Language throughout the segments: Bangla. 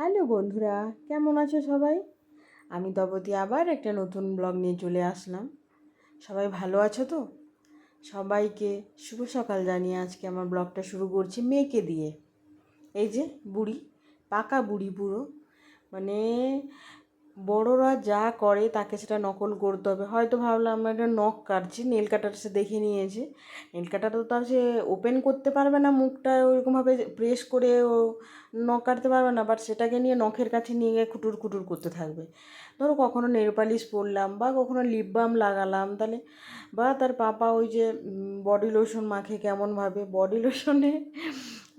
হ্যালো বন্ধুরা, কেমন আছো সবাই? আমি তপতি আবার একটা নতুন ব্লগ নিয়ে চলে আসলাম। সবাই ভালো আছো তো? সবাইকে শুভ সকাল জানিয়ে আজকে আমার ব্লগটা শুরু করছি মেয়েকে দিয়ে। এই যে বুড়ি, পাকা বুড়ি পুরো। মানে বড়রা যা করে তাকে সেটা নকল করতে হবে হয়তো ভাবলাম আমরা একটা নখ কাটছি নেল কাটার সে দেখে নিয়েছে। নেল কাটার তো তার সে ওপেন করতে পারবে না, মুখটা ওইরকমভাবে প্রেস করে ও নখ কাটতে পারবে না বাট সেটাকে নিয়ে নখের কাছে নিয়ে গিয়ে খুটুর খুটুর করতে থাকবে। ধরো কখনো নেল পালিশ পরলাম বা কখনো লিপ বাম লাগালাম, তাহলে বা তার পাপা ওই যে বডি লোশন মাখে কেমনভাবে? বডি লোশনে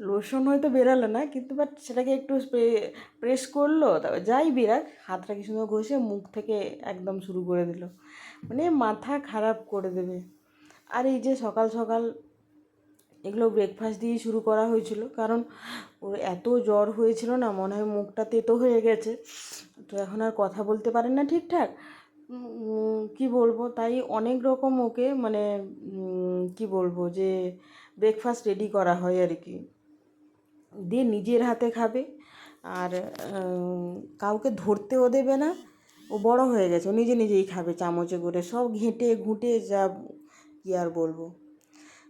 লোশন হয়তো বেরালো না, কিন্তু বাট সেটাকে একটু প্রেস করল, তারপর যাই বেরাক, হাতটা কি সুন্দর ঘষে মুখ থেকে একদম শুরু করে দিল। মানে মাথা খারাপ করে দেবে। আর এই যে সকাল সকাল এগুলো ব্রেকফাস্ট দিয়েই শুরু করা হয়েছিল, কারণ ওর এত জ্বর হয়েছিল না, মনে হয় মুখটা তেতো হয়ে গেছে। তো এখন আর কথা বলতে পারেন না ঠিকঠাক। কি বলব, তাই অনেক রকম ওকে মানে কি বলব যে ব্রেকফাস্ট রেডি করা হয় আর কি। দিয়ে নিজের হাতে খাবে। আর কাউকে ধরতেও দেবে না। ও বড় হয়ে গেছে, ও নিজে নিজেই খাবে চামচে করে। সব ঘেঁটে ঘুঁটে যা কী আর বলব।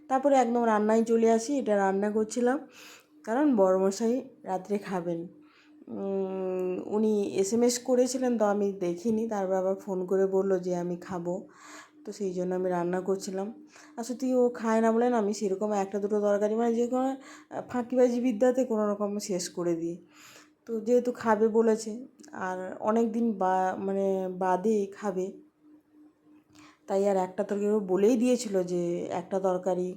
তারপরে একদম রান্নায় চলে আসি, এটা রান্না করছিলাম। কারণ বড়মশাই রাত্রে খাবেন। উনি এস এম এস করেছিলেন তো আমি দেখিনি। তারপর আবার ফোন করে বলল যে আমি খাব। তো সেই জন্য আমি রান্না করছিলাম। আর সত্যি ও খায় না বলে না, আমি সেরকম একটা দুটো তরকারি মানে যে কোনো ফাঁকিবাজি বিদ্যাতে কোনো রকম শেষ করে দিই। তো যেহেতু খাবে বলেছে, আর অনেক দিন বা মানে বাদে খাবে তাই আর একটা তরকারি বলেই দিয়েছিল যে একটা তরকারি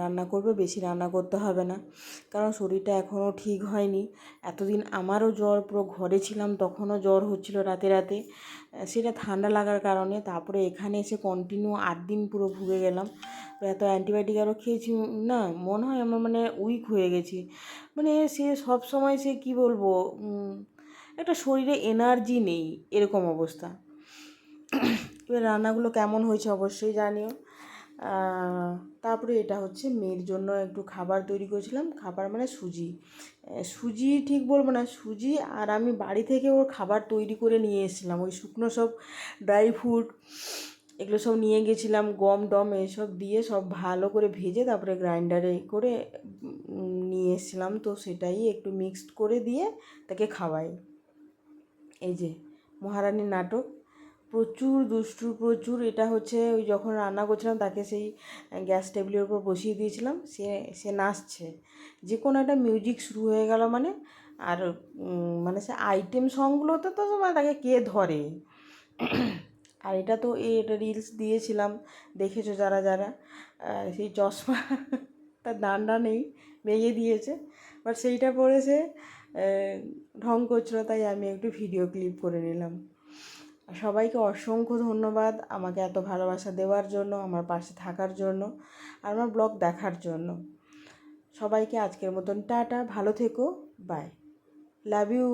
রান্না করবে, বেশি রান্না করতে হবে না। কারণ শরীরটা এখনও ঠিক হয়নি। এতদিন আমারও জ্বর, পুরো ঘরে ছিলাম, তখনও জ্বর হচ্ছিল রাতে রাতে। সেটা ঠান্ডা লাগার কারণে তারপরে এখানে এসে কন্টিনিউ আট দিন পুরো ভুগে গেলাম। এত অ্যান্টিবায়োটিক আরও খেয়েছি, না, মনে হয় আমার মানে উইক হয়ে গেছি। মানে সে সব সময় সে কি বলব একটা শরীরে এনার্জি নেই, এরকম অবস্থা। রান্নাগুলো কেমন হয়েছে অবশ্যই জানিও। তারপরে এটা হচ্ছে মেয়ের জন্য একটু খাবার তৈরি করেছিলাম। খাবার মানে সুজি। সুজি ঠিক বলব না, সুজি আর আমি বাড়ি থেকে ওর খাবার তৈরি করে নিয়ে এসেছিলাম। ওই শুকনো সব ড্রাই ফ্রুট এগুলো সব নিয়ে গেছিলাম, গম ডম এসব দিয়ে সব ভালো করে ভেজে তারপরে গ্রাইন্ডারে করে নিয়ে এসেছিলাম। তো সেটাই একটু মিক্সড করে দিয়ে তাকে খাওয়াই। এই যে মহারানীর নাটক। প্রচুর দুষ্টু, প্রচুর। এটা হচ্ছে ওই যখন রান্না করছিলাম, তাকে সেই গ্যাস টেবিলের উপর বসিয়ে দিয়েছিলাম। সে সে নাচছে। যে কোনো একটা মিউজিক শুরু হয়ে গেল মানে আর মানে সে আইটেম সংগুলোতে তো মানে তাকে কে ধরে? আর এটা তো এটা রিলস দিয়েছিলাম, দেখেছ যারা যারা? সেই চশমা, তার ডান্ডা নেই, ভেঙে দিয়েছে। বাট সেইটা পরে সে ঢং করছিল, তাই আমি একটু ভিডিও ক্লিপ করে নিলাম। সবাইকে অসংখ্য ধন্যবাদ আমাকে এত ভালোবাসা দেওয়ার জন্য, আমার পাশে থাকার জন্য আর আমার ব্লগ দেখার জন্য। সবাইকে আজকের মতন টাটা, ভালো থেকো বাই লাভ ইউ